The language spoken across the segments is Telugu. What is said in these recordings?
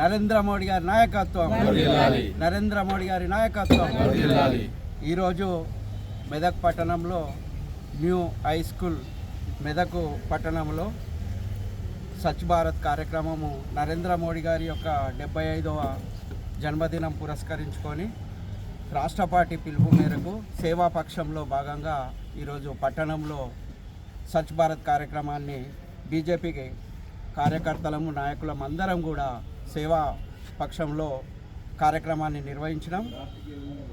నరేంద్ర మోడీ గారి నాయకత్వం. నరేంద్ర మోడీ గారి నాయకత్వం. ఈరోజు మెదక్ పట్టణంలో న్యూ హై స్కూల్ మెదక్ పట్టణంలో స్వచ్ఛ భారత్ కార్యక్రమము నరేంద్ర మోడీ గారి యొక్క డెబ్బై ఐదవ జన్మదినం పురస్కరించుకొని రాష్ట్ర పార్టీ పిలుపు మేరకు సేవాపక్షంలో భాగంగా ఈరోజు పట్టణంలో స్వచ్ఛ భారత్ కార్యక్రమాన్ని బీజేపీకి కార్యకర్తలము నాయకులం అందరం కూడా సేవా పక్షంలో కార్యక్రమాన్ని నిర్వహించడం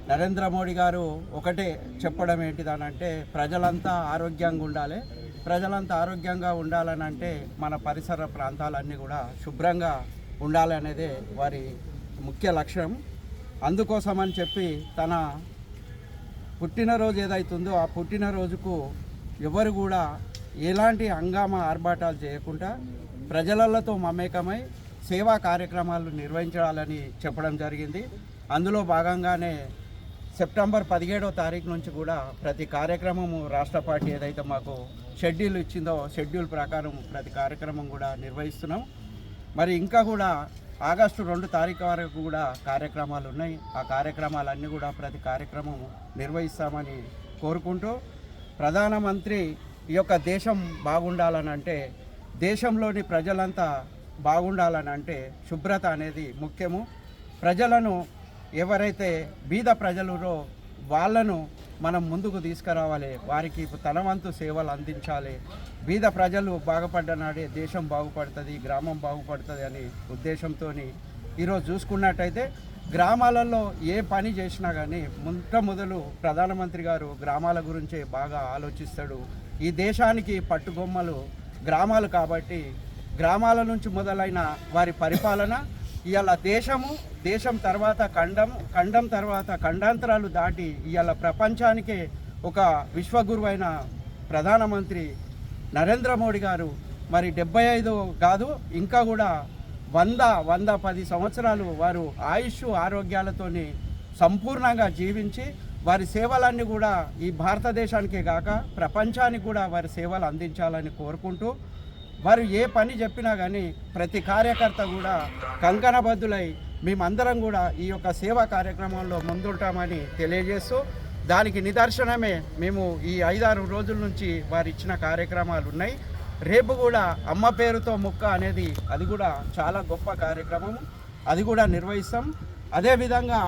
నరేంద్ర మోడీ గారు ఒకటే చెప్పడం ఏంటిదనంటే ప్రజలంతా ఆరోగ్యంగా ఉండాలి. ప్రజలంతా ఆరోగ్యంగా ఉండాలని అంటే మన పరిసర ప్రాంతాలన్నీ కూడా శుభ్రంగా ఉండాలి అనేదే వారి ముఖ్య లక్ష్యం. అందుకోసమని చెప్పి తన పుట్టినరోజు ఏదైతుందో ఆ పుట్టినరోజుకు ఎవరు కూడా ఎలాంటి హంగామా ఆర్భాటాలు చేయకుండా ప్రజలతో మమేకమై సేవా కార్యక్రమాలు నిర్వహించాలని చెప్పడం జరిగింది. అందులో భాగంగానే సెప్టెంబర్ పదిహేడో తారీఖు నుంచి కూడా ప్రతి కార్యక్రమము రాష్ట్ర పార్టీ ఏదైతే మాకు షెడ్యూల్ ఇచ్చిందో షెడ్యూల్ ప్రకారం ప్రతి కార్యక్రమం కూడా నిర్వహిస్తున్నాం. మరి ఇంకా కూడా ఆగస్టు రెండు తారీఖు వరకు కూడా కార్యక్రమాలు ఉన్నాయి. ఆ కార్యక్రమాలన్నీ కూడా ప్రతి కార్యక్రమం నిర్వహిస్తామని కోరుకుంటూ ప్రధానమంత్రి ఈ యొక్క దేశం బాగుండాలని అంటే దేశంలోని ప్రజలంతా బాగుండాలని అంటే శుభ్రత అనేది ముఖ్యము. ప్రజలను ఎవరైతే బీద ప్రజలురో వాళ్ళను మనం ముందుకు తీసుకురావాలి. వారికి తన వంతు సేవలు అందించాలి. బీద ప్రజలు బాగుపడ్డ నాడే దేశం బాగుపడుతుంది గ్రామం బాగుపడుతుంది అనే ఉద్దేశంతో ఈరోజు చూసుకున్నట్టయితే గ్రామాలలో ఏ పని చేసినా కానీ మొట్టమొదలు ప్రధానమంత్రి గారు గ్రామాల గురించే బాగా ఆలోచిస్తాడు. ఈ దేశానికి పట్టుగొమ్మలు గ్రామాలు కాబట్టి గ్రామాల నుంచి మొదలైన వారి పరిపాలన ఇవాళ దేశము దేశం తర్వాత ఖండం ఖండం తర్వాత ఖండాంతరాలు దాటి ఇవాళ ప్రపంచానికే ఒక విశ్వగురువైన ప్రధానమంత్రి నరేంద్ర మోడీ గారు మరి డెబ్బై ఐదు కాదు ఇంకా కూడా వంద వంద పది సంవత్సరాలు వారు ఆయుష్ ఆరోగ్యాలతోని సంపూర్ణంగా జీవించి వారి సేవలన్నీ కూడా ఈ భారతదేశానికే కాక ప్రపంచానికి కూడా వారి సేవలు అందించాలని కోరుకుంటూ వారు ఏ పని చెప్పినా కానీ ప్రతి కార్యకర్త కూడా కంకణబద్ధులై మేమందరం కూడా ఈ యొక్క సేవా కార్యక్రమంలో ముందుంటామని తెలియజేస్తూ దానికి నిదర్శనమే మేము ఈ ఐదారు రోజుల నుంచి వారు ఇచ్చిన కార్యక్రమాలు ఉన్నాయి రేపు కూడా అమ్మ పేరుతో ముక్క అనేది అది కూడా చాలా గొప్ప కార్యక్రమం అది కూడా నిర్వహిస్తాం. అదేవిధంగా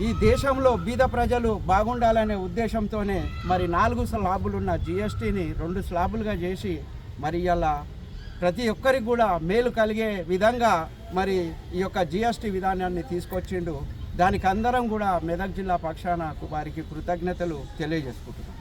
ఈ దేశంలో బీద ప్రజలు బాగుండాలనే ఉద్దేశంతోనే మరి నాలుగు స్లాబులున్న జిఎస్టీని రెండు స్లాబులుగా చేసి మరి ఇలా ప్రతి ఒక్కరికి కూడా మేలు కలిగే విధంగా మరి ఈ యొక్క జిఎస్టీ విధానాన్ని తీసుకొచ్చిండు. దానికి అందరం కూడా మెదక్ జిల్లా పక్షాన వారికి కృతజ్ఞతలు తెలియజేసుకుంటున్నాం.